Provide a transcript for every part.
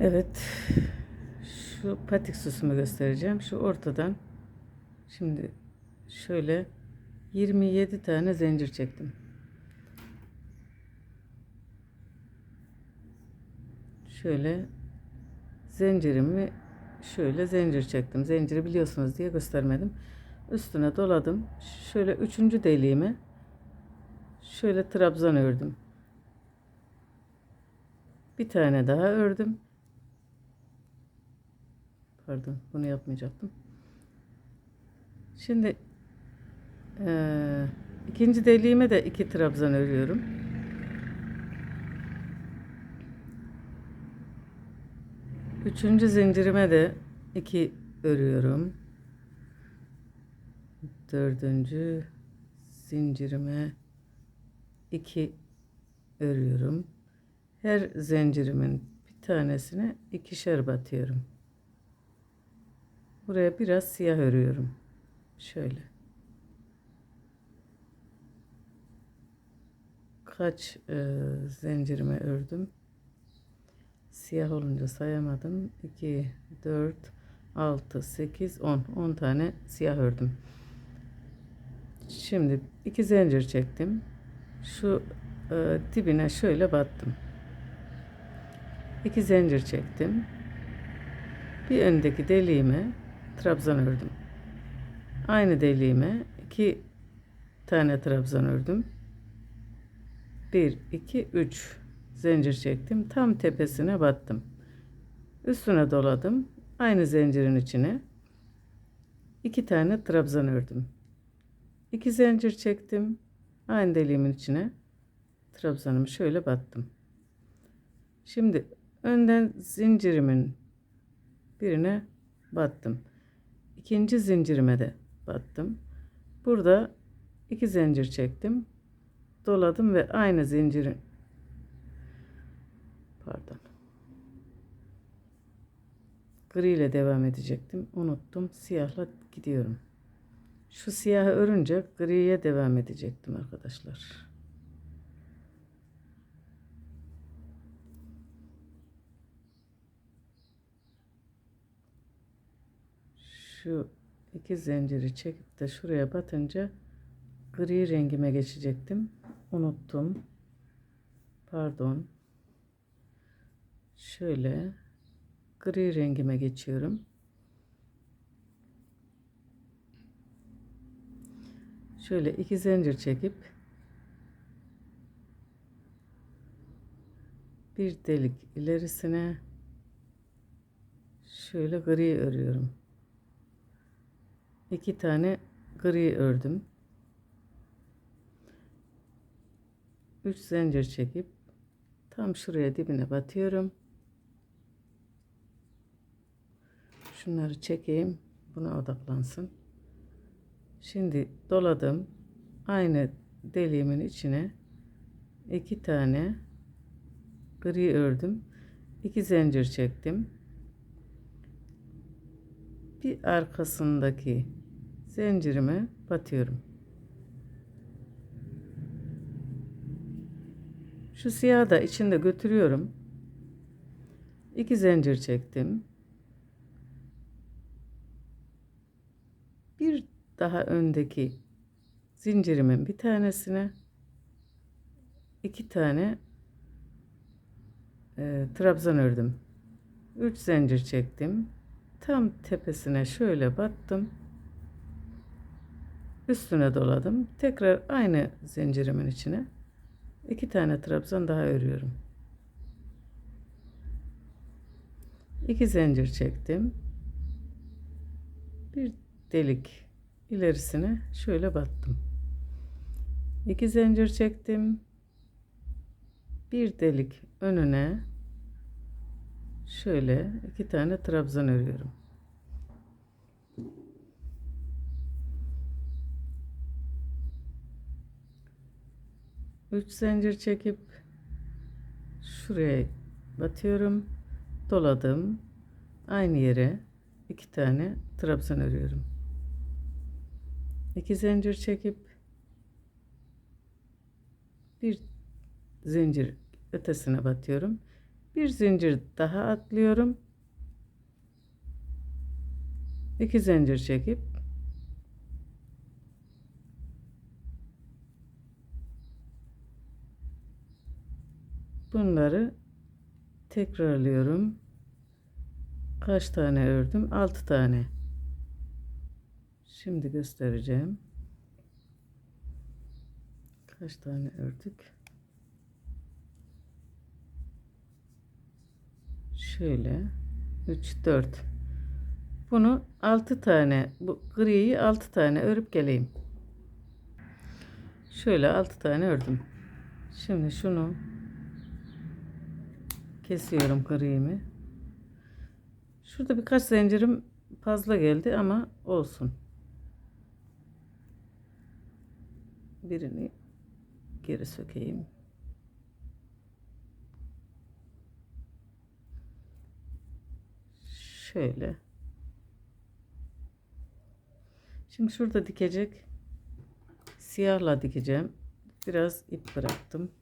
Evet. Şu patik süsümü göstereceğim. Şu ortadan şimdi şöyle 27 tane zincir çektim. Şöyle zincirimi şöyle zincir çektim. Zinciri biliyorsunuz diye göstermedim. Üstüne doladım. Şöyle üçüncü deliğime şöyle trabzan ördüm. Bir tane daha ördüm. Pardon, bunu yapmayacaktım. Şimdi eee, ikinci deliğime de iki trabzan örüyorum. Üçüncü zincirime de iki örüyorum. Dördüncü zincirime iki örüyorum. Her zincirimin bir tanesine ikişer batıyorum. Buraya biraz siyah örüyorum. Şöyle. Kaç e, zincirime ördüm? Siyah olunca sayamadım. 2, 4, 6, 8, 10. 10 tane siyah ördüm. Şimdi iki zincir çektim. Şu e, dibine şöyle battım. İki zincir çektim. Bir öndeki deliğime trabzan ördüm. Aynı deliğime iki tane trabzan ördüm. 1 2 3 zincir çektim. Tam tepesine battım. Üstüne doladım. Aynı zincirin içine iki tane trabzan ördüm. İki zincir çektim. Aynı deliğimin içine trabzanımı şöyle battım. Şimdi önden zincirimin birine battım. İkinci zincirime de battım. Burada iki zincir çektim. Doladım ve aynı zincirin pardon. Gri ile devam edecektim. Unuttum. Siyahla gidiyorum. Şu siyahı örünce griye devam edecektim arkadaşlar. Şu iki zinciri çekip de şuraya batınca gri rengime geçecektim. Unuttum. Pardon. Şöyle gri rengime geçiyorum. Şöyle iki zincir çekip bir delik ilerisine şöyle gri örüyorum. İki tane gri ördüm. Üç zincir çekip tam şuraya dibine batıyorum. Şunları çekeyim. Buna odaklansın. Şimdi doladım. Aynı deliğimin içine iki tane gri ördüm. İki zincir çektim. Bir arkasındaki zincirime batıyorum. Şu siyahı da içinde götürüyorum. İki zincir çektim. Bir daha öndeki zincirimin bir tanesine iki tane e, trabzan ördüm. Üç zincir çektim. Tam tepesine şöyle battım. Üstüne doladım. Tekrar aynı zincirimin içine iki tane trabzan daha örüyorum. İki zincir çektim. Bir delik ilerisine şöyle battım. İki zincir çektim. Bir delik önüne şöyle iki tane trabzan örüyorum. Üç zincir çekip şuraya batıyorum. Doladım. Aynı yere iki tane trabzan örüyorum. İki zincir çekip bir zincir ötesine batıyorum. Bir zincir daha atlıyorum. İki zincir çekip bunları tekrarlıyorum. Kaç tane ördüm? 6 tane. Şimdi göstereceğim. Kaç tane ördük? Şöyle 3 4 Bunu 6 tane bu griyi 6 tane örüp geleyim. Şöyle 6 tane ördüm. Şimdi şunu kesiyorum griğimi. Şurada birkaç zincirim fazla geldi ama olsun. Birini geri sökeyim. Şöyle. Şimdi şurada dikecek siyahla dikeceğim. Biraz ip bıraktım.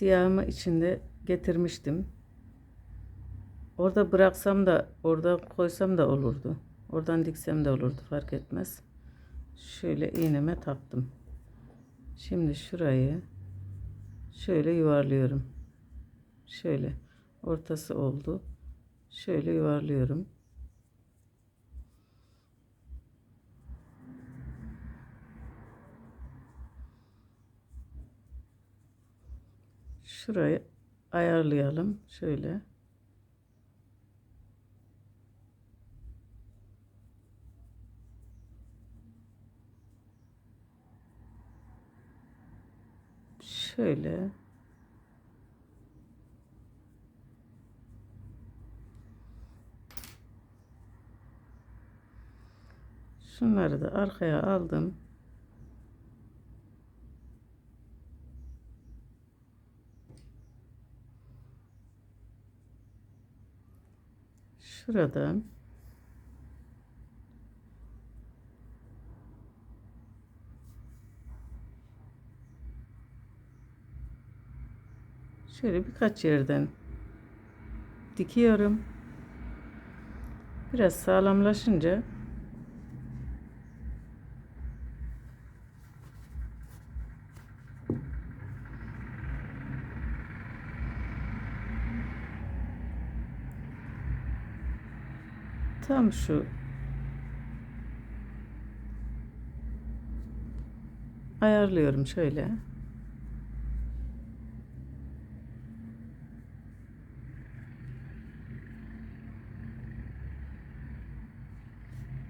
Siyahımı içinde getirmiştim. Orada bıraksam da orada koysam da olurdu. Oradan diksem de olurdu fark etmez. Şöyle iğneme taktım. Şimdi şurayı şöyle yuvarlıyorum. Şöyle ortası oldu. Şöyle yuvarlıyorum. Şurayı ayarlayalım. Şöyle. Şöyle. Şunları da arkaya aldım. Şuradan şöyle birkaç yerden dikiyorum. Biraz sağlamlaşınca tam şu ayarlıyorum şöyle.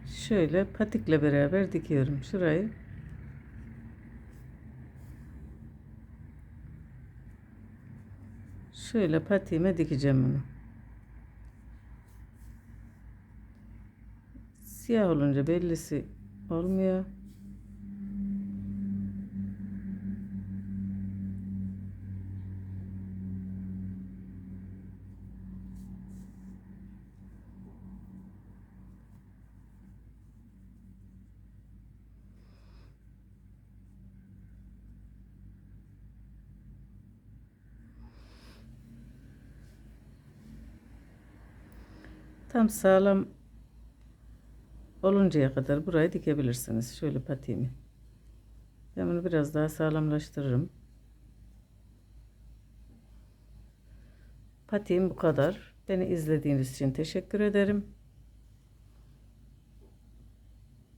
Şöyle patikle beraber dikiyorum şurayı. Şöyle patiğime dikeceğim bunu. Siyah olunca bellisi olmuyor. Tam sağlam oluncaya kadar burayı dikebilirsiniz. Şöyle patiğimi. Ben bunu biraz daha sağlamlaştırırım. Patiğim bu kadar. Beni izlediğiniz için teşekkür ederim.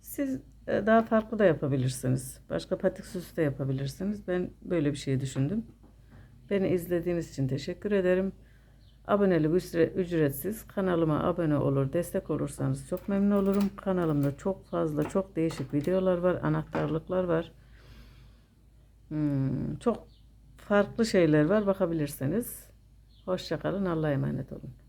Siz e, daha farklı da yapabilirsiniz. Başka patik süsü de yapabilirsiniz. Ben böyle bir şey düşündüm. Beni izlediğiniz için teşekkür ederim. Abonelik ücretsiz. Kanalıma abone olur, destek olursanız çok memnun olurum. Kanalımda çok fazla, çok değişik videolar var, anahtarlıklar var. Hmm, çok farklı şeyler var, bakabilirsiniz. Hoşçakalın, Allah'a emanet olun.